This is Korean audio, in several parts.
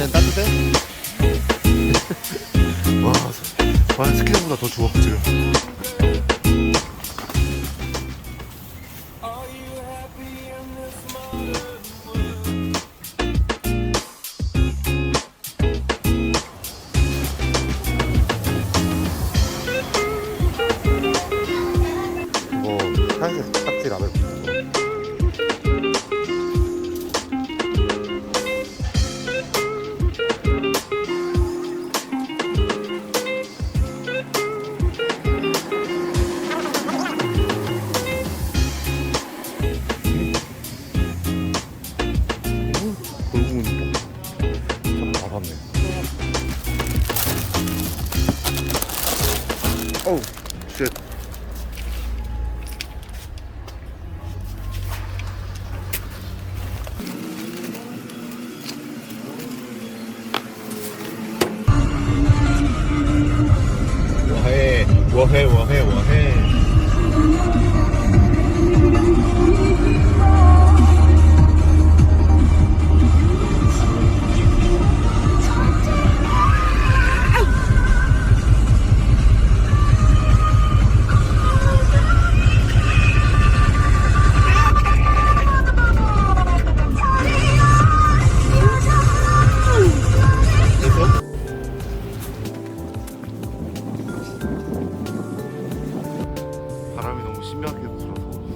안엔 따뜻해? 와, 와 스키장보다 더 추워 지금. 참 알았네. 어우, 쉣. 너무 심하게 불어서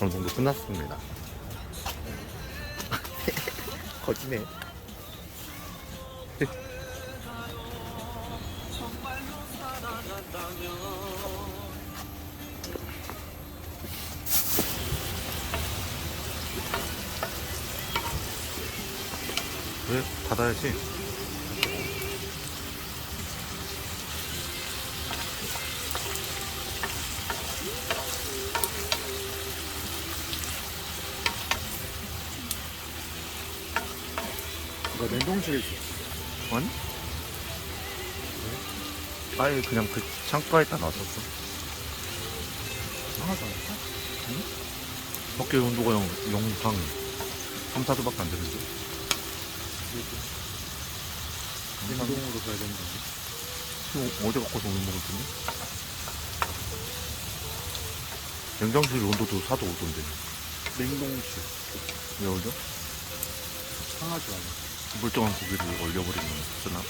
어느 정도 끝났습니다. 거지네. 왜 닫아야지? 이거 냉동실에 있어. 아니? 아예 그냥 그 창가에다 놨었어. 상하지 않을까? 밖에 온도가 영, 영상 3, 4도밖에 안 되는데? 냉동으로 가야 되는 건데. 지금 어디 갖고서 오늘 먹을 텐데? 냉장실 온도도 4도 5도인데. 냉동실. 왜 올려? 상하지 않아. 멀쩡한 고기를 얼려버리면 쓰나?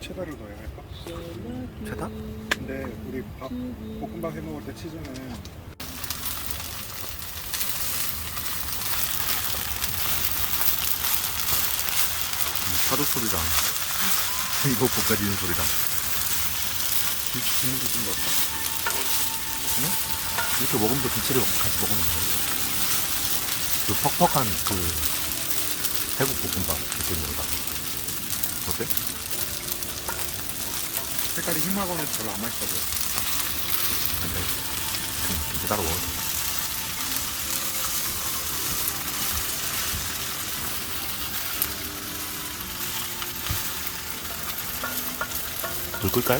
체다를 넣어야 할까? 최다? 근데 우리 밥, 볶음밥 해 먹을 때 치즈는 파도 소리랑 이거 볶아지는 소리랑 김치 굽는 게좀 낫다. 이렇게 먹으면서 김치를 같이 먹으면 돼. 그 퍽퍽한 그 태국 볶음밥 느낌으로다. 어때? 색깔이 흰마거는 별로 안 맛있어 보여. 근데 그 김치 따로 먹어. 불 끌까요?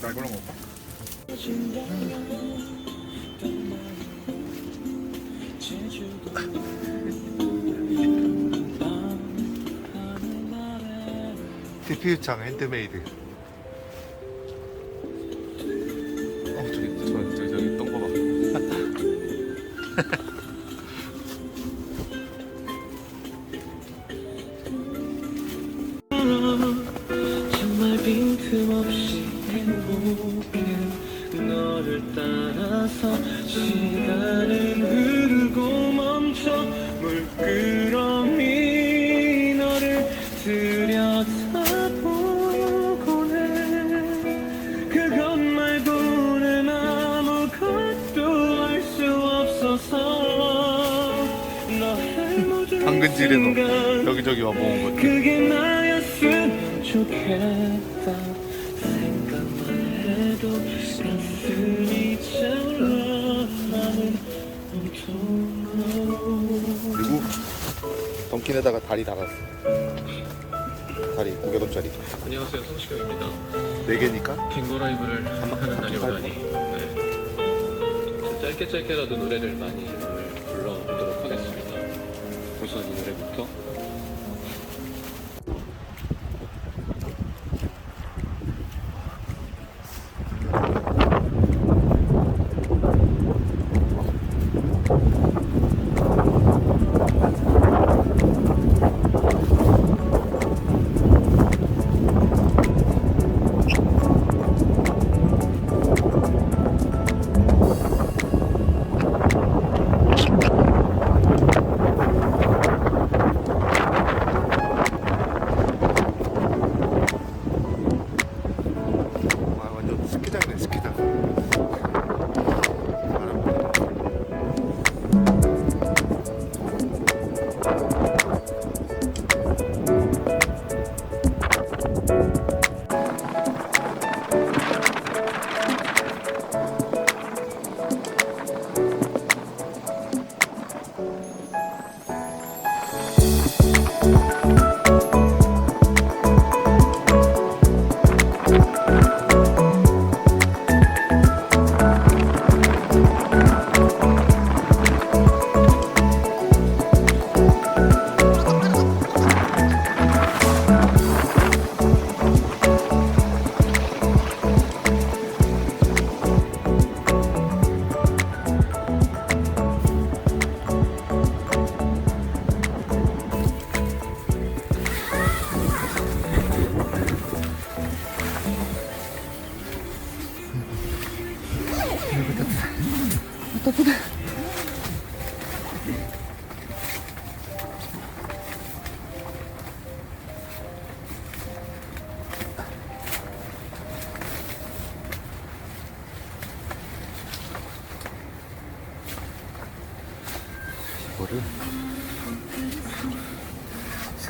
나 이걸로 먹을까? TPU창 핸드메이드. 당근질에서 순간 여기저기 와 모은 거지. 그게 나였으면 좋겠다 생각만 해도 가슴이 차올라 나는 온통 그리고 덤킨에다가 다리 달았어. 다리 900원짜리. 안녕하세요 성시경입니다 4개니까? 킹거 라이브를 하는 날이 오다니 네. 짧게 짧게라도 노래를 많이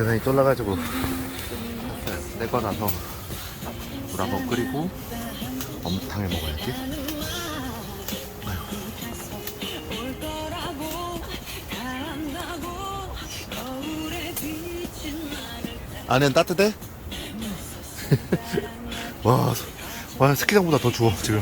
세상이 쫄라가지고 떼고 나서 물 한 번 끓이고 어묵탕을 먹어야지. 안엔 따뜻해? 와, 와 스키장보다 더 추워 지금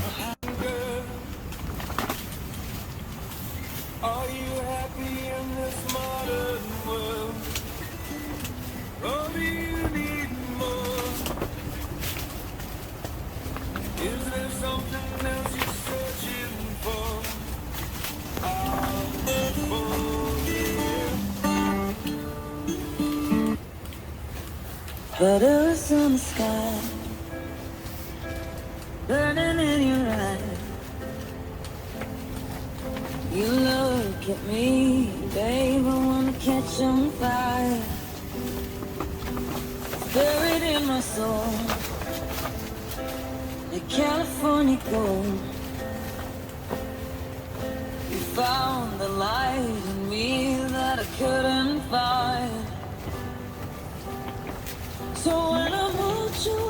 Butter's on the sky, burning in your eyes. You look at me, babe, I wanna catch on fire. Buried in my soul, the California gold. You found the light in me that I couldn't find. So when I hold you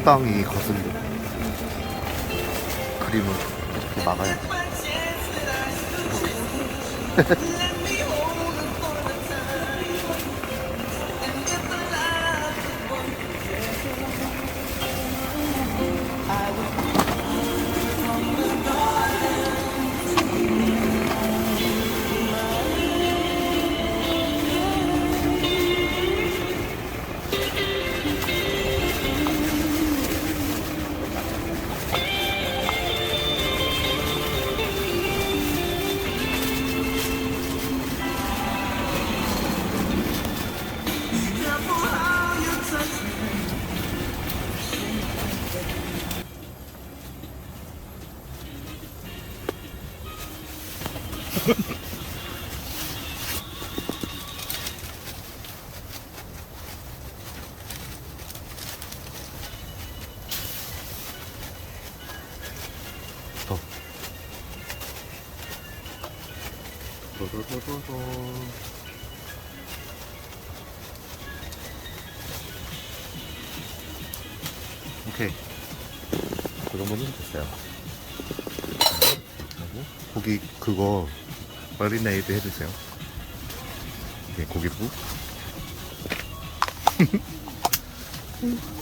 땜빵이 거슬려 그림을 이렇게 막아야 돼 더. 도도도도도. 오케이. 그 정도면 됐어요. 그리고 고기 그거 마리네이드 해주세요. 네, 고기부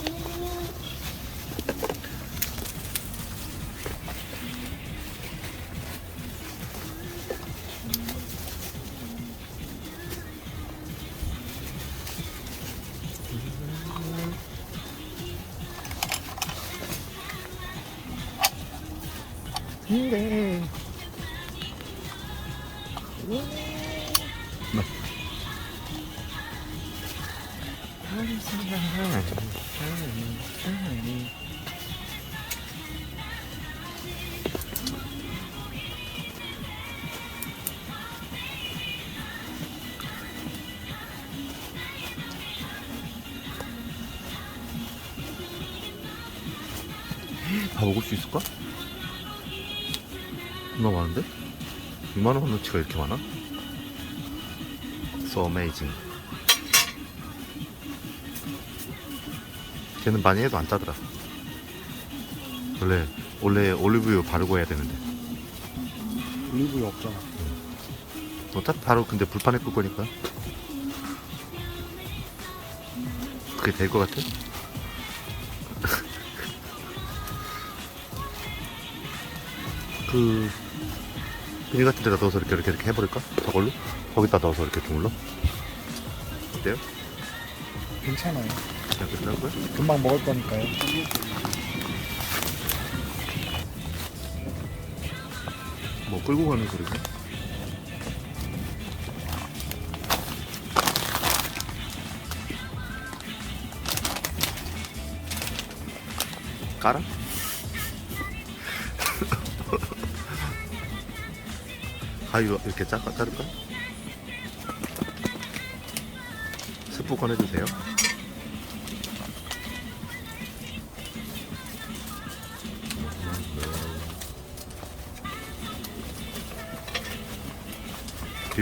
다 먹을 수 있을까? 얼마 많은데? 2만원 원어치가 이렇게 많아? So amazing 걔는 많이 해도 안 짜더라 원래 원래 올리브유 바르고 해야 되는데 올리브유 없잖아. 어차피 바로 근데 불판에 끌 거니까 그게 될 것 같아? 그 비닐 같은 데다 넣어서 이렇게 이렇게 이렇게 해버릴까? 저걸로? 거기다 넣어서 이렇게 주물러? 어때요? 괜찮아요. 그냥 끝나고요? 금방 먹을 거니까요. 뭐 끌고 가는 소리지? 깔아? 가위로 이렇게 짜, 자를까? 스프 꺼내주세요.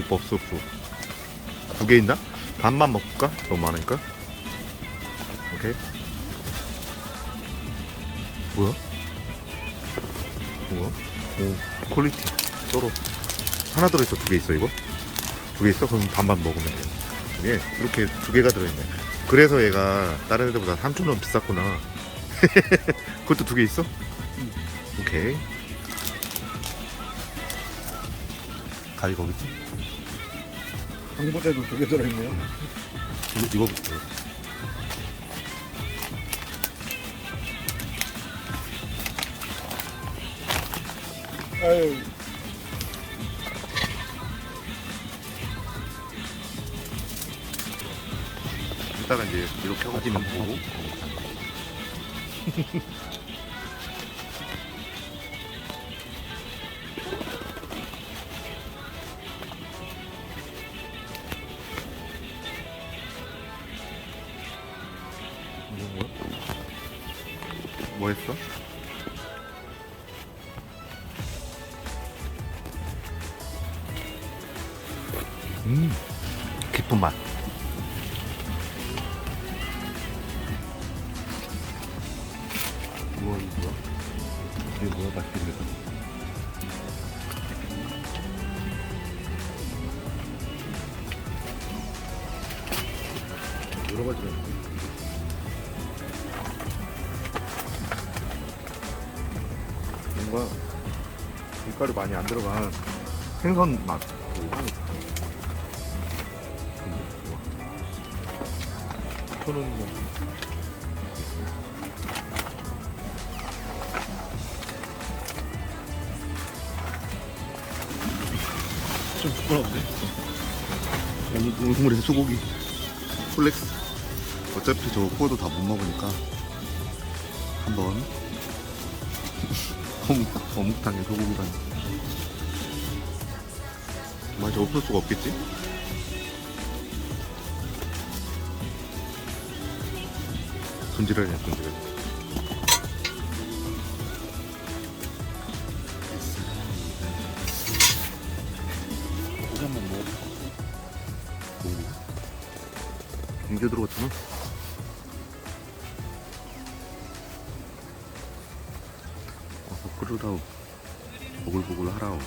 법 스프 두개 있나? 반만 먹을까? 너무 많으니까 오케이 뭐야? 뭐야? 오 퀄리티 쩔어 하나 들어있어 두 개 있어 이거? 두 개 있어? 그럼 반반 먹으면 돼 이게 이렇게 두 개가 들어있네 그래서 얘가 다른 애들보다 3,000원 비쌌구나 그것도 두 개 있어? 오케이 가위 거기 있지? 방부제도 두 개 들어있네요. 이거, 이거부터. 아유, 이따가 이제 이렇게 하고 밥 보고. 뭐 했어? 많이 안 들어간 생선 맛. 천원 뭐좀 부끄러운데? 오늘 국물에 소고기 플렉스 어차피 저거 구워도 다 못 먹으니까 한번 어묵, 어묵탕에 소고기랑 맛이 없을 수가 없겠지? 손질하냐 손질 고기 한번? 오 경제 들어갔잖아 어서 끓으라오 보글보글 하라오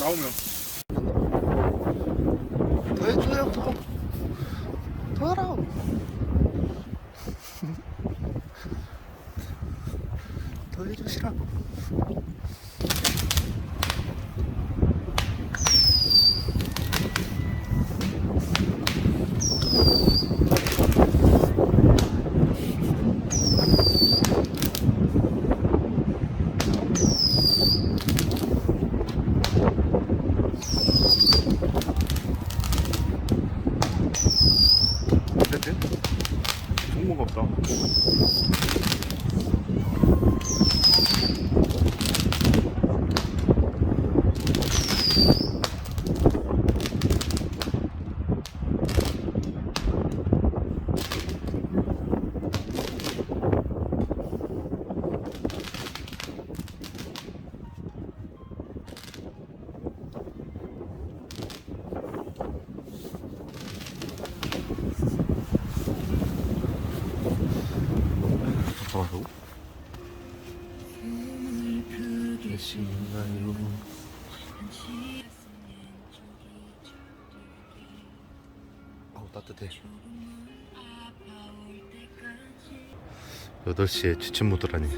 나오면. 더 해줘요 더! 더 하라! 더 해주시라고 어쨌든 좋은 거 없다 잠깐만요 계신가요? 따뜻해 8시에 취침 모드라니.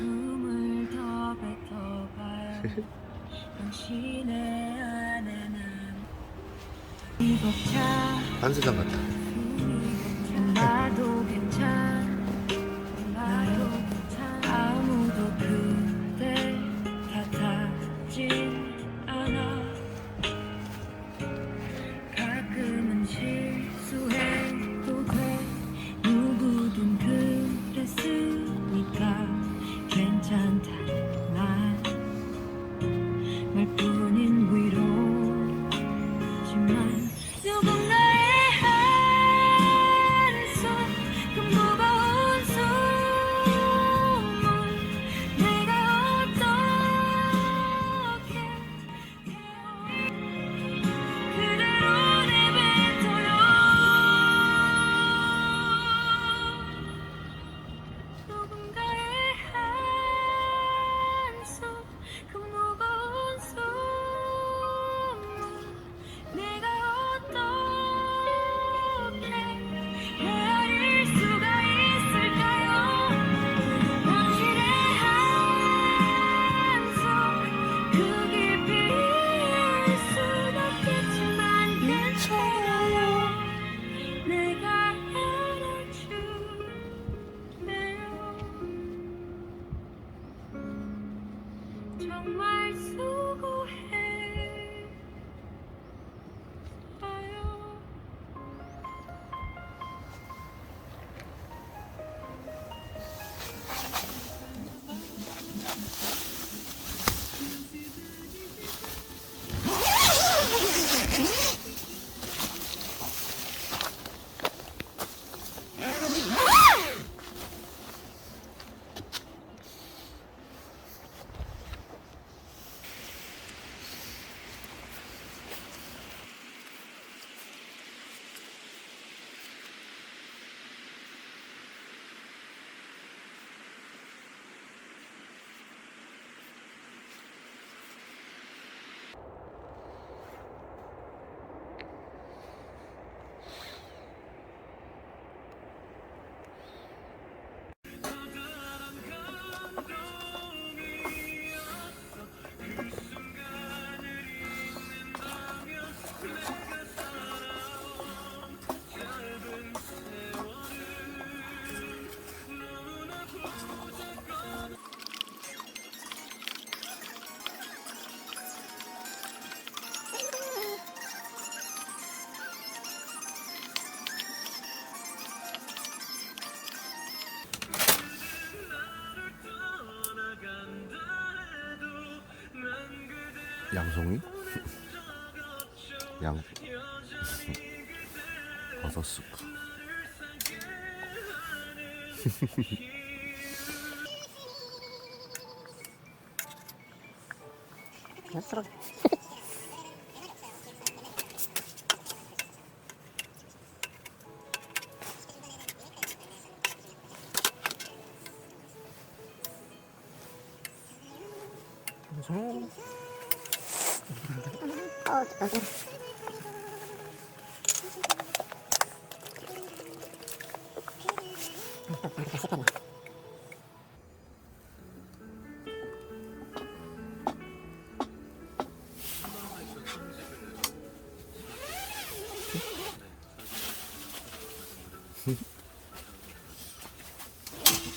한세장 같다 양송이? 양 버섯 스프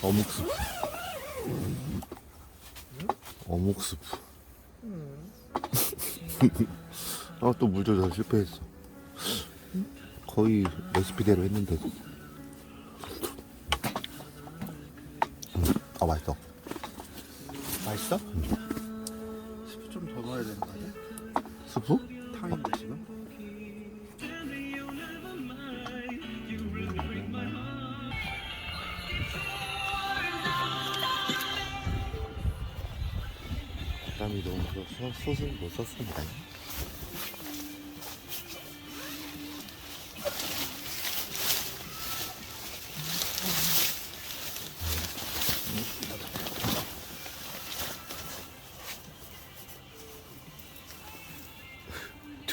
어묵 스프. 어묵 스프. 아또 물 조절 실패했어. 거의 레시피대로 했는데. 아 맛있어 맛있어?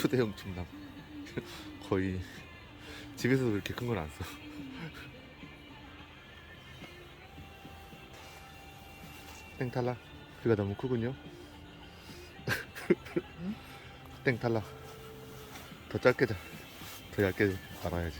초대형 침낭 거의 집에서도 그렇게 큰 건 안 써. 땡 탈락. 귀가 너무 크군요. 땡 탈락. 더 짧게 자. 더 얇게 말아야지.